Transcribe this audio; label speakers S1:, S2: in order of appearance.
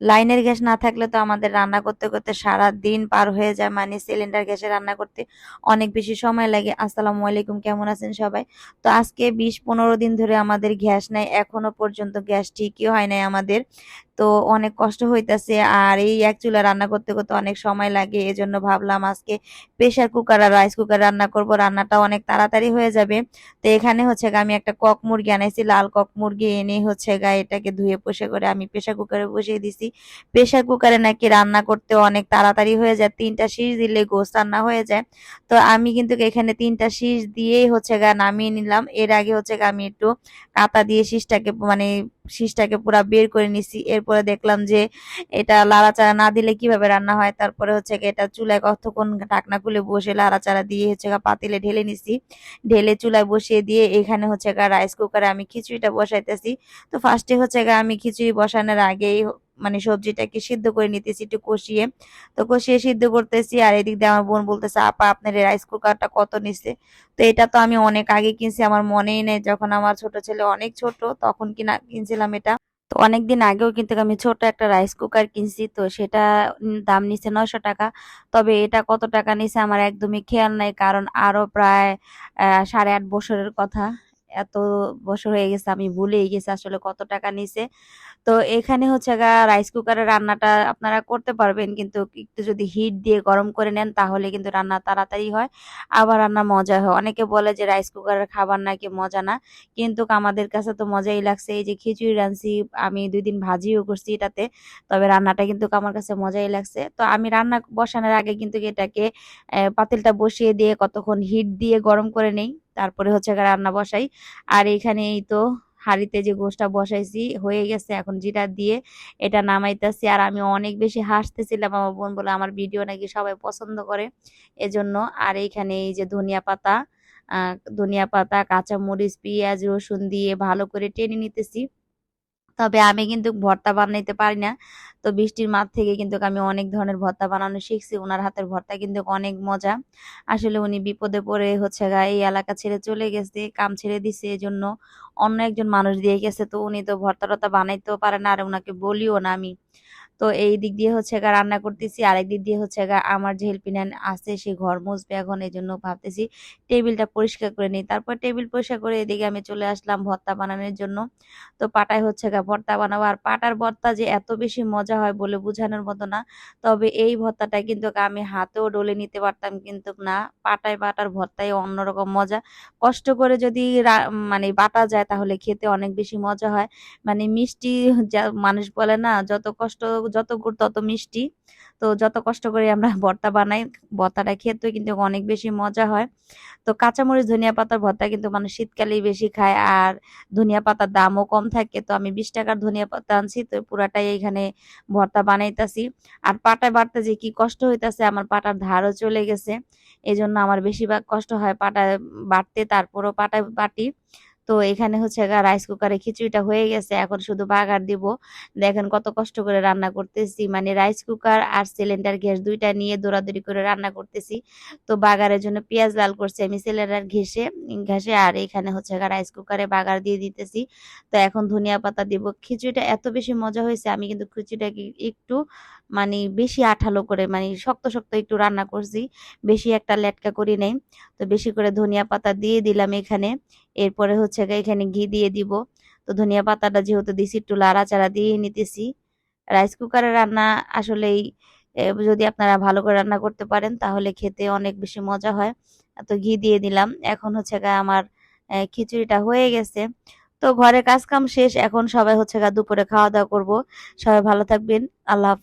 S1: লাইনের গ্যাস না থাকলে তো আমাদের রান্না করতে করতে সারা দিন পার হয়ে যায়। মানে সিলিন্ডার গ্যাসে রান্না করতে অনেক বেশি সময় লাগে। আসসালামু আলাইকুম, কেমন আছেন সবাই? তো আজকে বিশ পনেরো দিন ধরে আমাদের গ্যাস নাই। এখনও পর্যন্ত গ্যাস ঠিকই হয় নাই আমাদের। তো অনেক কষ্ট হইতাছে। আর এই এক চুলা রান্না করতে করতে অনেক সময় লাগে। এজন্য ভাবলাম আজকে প্রেশার কুকার আর রাইস কুকার রান্না করব। রান্নাটা অনেক তাড়াতাড়ি হয়ে যাবে। তো এখানে হচ্ছে আমি একটা কক মুরগি আনাইছি, লাল কক মুরগি এনে হচ্ছে গা এটাকে ধুয়ে পোষে করে আমি প্রেশার কুকারে বসিয়ে দিছি। প্রেশার কুকারে নাকি রান্না করতে অনেক তাড়াতাড়ি হয়ে যায়। তিনটা শীষ দিলে গোস রান্না হয়ে যায়। তো আমি কিন্তু এখানে তিনটা শীষ দিয়েই হচ্ছে গা নামিয়ে নিলাম। এর আগে হচ্ছে আমি একটু কাতা দিয়ে শীষটাকে মানে শীষটাকে পুরো বের করে নিছি। এরপরে দেখলাম যে এটা লাড়াচাড়া না দিলে কীভাবে রান্না হয়? তারপরে হচ্ছে এটা চুলায় কতক্ষণ ঢাকনা খুলে বসে লাড়াচাড়া দিয়ে হচ্ছে পাতিলে ঢেলে নিছি। ঢেলে চুলায় বসিয়ে দিয়ে এখানে হচ্ছে রাইস কুকারে আমি খিচুড়িটা বসাইতেছি। তো ফার্স্টে হচ্ছে আমি খিচুড়ি বসানোর আগেই মানে সবজিটাকে সিদ্ধ করে নিতেছি একটু কষিয়ে। তো কষিয়ে সিদ্ধ করতেছি আর এদিক দিয়ে আমার বোন বলতেছে, আপা, আপনার রাইস কুকারটা কত নিচ্ছে তো এটা তো আমি অনেক আগে কিনছি, আমার মনেই নেই। যখন আমার ছোট ছেলে অনেক ছোট, তখন কিনা, কিনছিলাম এটা। তো অনেকদিন আগেও কিন্তু আমি ছোট একটা রাইস কুকার কিনছি, তো সেটা দাম নিছে নশো টাকা। তবে এটা কত টাকা নিছে আমার একদমই খেয়াল নাই, কারণ আরও প্রায় সাড়ে আট বছরের কথা। এত বছর হয়ে গেছে, আমি ভুলেই গেছি আসলে কত টাকা নিছে। তো এখানে হচ্ছে গা রাইস কুকারে রান্নাটা আপনারা করতে পারবেন, কিন্তু একটু যদি হিট দিয়ে গরম করে নেন তাহলে কিন্তু রান্না তাড়াতাড়ি হয়, আবার রান্না মজা হয়। অনেকে বলে যে রাইস কুকারের খাবার নাকি মজা না, কিন্তু আমাদের কাছে তো মজাই লাগছে। এই যে খিচুড়ি রাঁধছি, আমি দুই দিন ভাজিও করছি এটাতে, তবে রান্নাটা কিন্তু আমার কাছে মজাই লাগছে। তো আমি রান্না বসানোর আগে কিন্তু এটাকে পাতিলটা বসিয়ে দিয়ে কতক্ষণ হিট দিয়ে গরম করে নেই। তারপরে হচ্ছে রান্না বসাই। আর এখানে এই তো হাঁড়িতে যে গোষ্ঠা বসাইছি, হয়ে গেছে এখন জিরা দিয়ে এটা নামাইতেছি। আর আমি অনেক বেশি হাসতেছিলাম আমার বোন বলে, আমার ভিডিও নাকি সবাই পছন্দ করে। এজন্য আর এইখানে এই যে ধনিয়া পাতা ধনিয়া পাতা, কাঁচামরিচ, পেঁয়াজ, রসুন দিয়ে ভালো করে টেনে নিতেছি। তবে আমি কিন্তু ভর্তা বানাইতে পারি না। তো বৃষ্টির মাঠ থেকে কিন্তু আমি অনেক ধরনের ভর্তা বানানো শিখছি। ওনার হাতের ভর্তা কিন্তু অনেক মজা। আসলে উনি বিপদে পড়ে হচ্ছে এই এলাকা ছেড়ে চলে গেছে, কাম ছেড়ে দিছে এই জন্য অন্য একজন মানুষ দিয়ে গেছে। তো উনি তো ভর্তা টর্তা বানাইতেও পারে না, আর ওনাকে বলিও না আমি। তো এই দিক দিয়ে হচ্ছে গা রান্না করতেছি। আরেক দিক দিয়ে হচ্ছে গা আমার যে হেল্পিনান আছে, সে ঘর মুছবে এখন এই জন্য ভাবতেছি টেবিলটা পরিষ্কার করে নিই। তারপর টেবিল পরিষ্কার করে এদিকে আমি চলে আসলাম ভর্তা বানানোর জন্য। তো পাটায় হচ্ছে গা ভর্তা বানাবো। আর পাটার ভর্তা যে এত বেশি মজা হয় বলে বোঝানোর মতো না, তবে এই ভর্তাটা কিন্তু আমি হাতেও ডলে নিতে পারতাম কিন্তু না। পাটায় বাটার ভর্তাই অন্যরকম মজা। কষ্ট করে যদি মানে বাটা যায় তাহলে খেতে অনেক বেশি মজা হয়। মানে মিষ্টি যা মানুষ বলে না, যত কষ্ট যত গুড় তত মিষ্টি। তো যত কষ্ট করে আমরা ভর্তা বানাই, ভর্তাটা খেতেও কিন্তু অনেক বেশি মজা হয়। তো কাঁচামরিচ, ধনিয়া পাতার ভর্তা কিন্তু মানুষ শীতকালেই বেশি খায় আর ধনিয়া পাতার দামও কম থাকে। তো আমি বিশ টাকার ধনিয়া পাতা আনছি, তো পুরাটাই এখানে ভর্তা বানাইতাছি। আর পাটায় বাড়তে যে কি কষ্ট হইতাছে, আমার পাটার ধারও চলে গেছে। এই জন্য আমার বেশিরভাগ কষ্ট হয় পাটায় বাড়তে, তারপরও পাটায় বাটি। তো এখানে হচ্ছে রাইস কুকারে খিচুড়িটা হয়ে গেছে, এখন শুধু বাগার দিব। দেখেন কত কষ্ট করে রান্না করতেছি মানে রাইস কুকার আর সিলিন্ডার গ্যাস দুইটা নিয়ে দৌড়াদৌড়ি করে রান্না করতেছি। তো বাগারের জন্য পেঁয়াজ লাল করছি আমি সিলিন্ডার ঘেসে ঘেসে আর এখানে হচ্ছে রাইস কুকারে বাগার দিয়ে দিতেছি। তো এখন ধনিয়া পাতা দিব। খিচুড়িটা এত বেশি মজা হয়েছে, আমি কিন্তু খিচুড়িটাকে একটু মানে বেশি আঠালো করে মানে শক্ত শক্ত একটু রান্না করছি, বেশি একটা লেটকা করি নেই। তো বেশি করে ধনিয়া পাতা দিয়ে দিলাম এখানে। এরপরে হচ্ছে এখানে ঘি দিয়ে দিব। তো ধনিয়া পাতাটা যেহেতু দিছি, একটু লাড়াচাড়া দিয়ে নিতেছি। রাইস কুকারে রান্না আসলেই যদি আপনারা ভালো করে রান্না করতে পারেন, তাহলে খেতে অনেক বেশি মজা হয়। তো ঘি দিয়ে দিলাম। এখন হচ্ছে গা আমার খিচুড়িটা হয়ে গেছে। তো ঘরে কাজ কাম শেষ। এখন সবাই হচ্ছে গা দুপুরে খাওয়া দাওয়া করব। সবাই ভালো থাকবেন। আল্লাহ।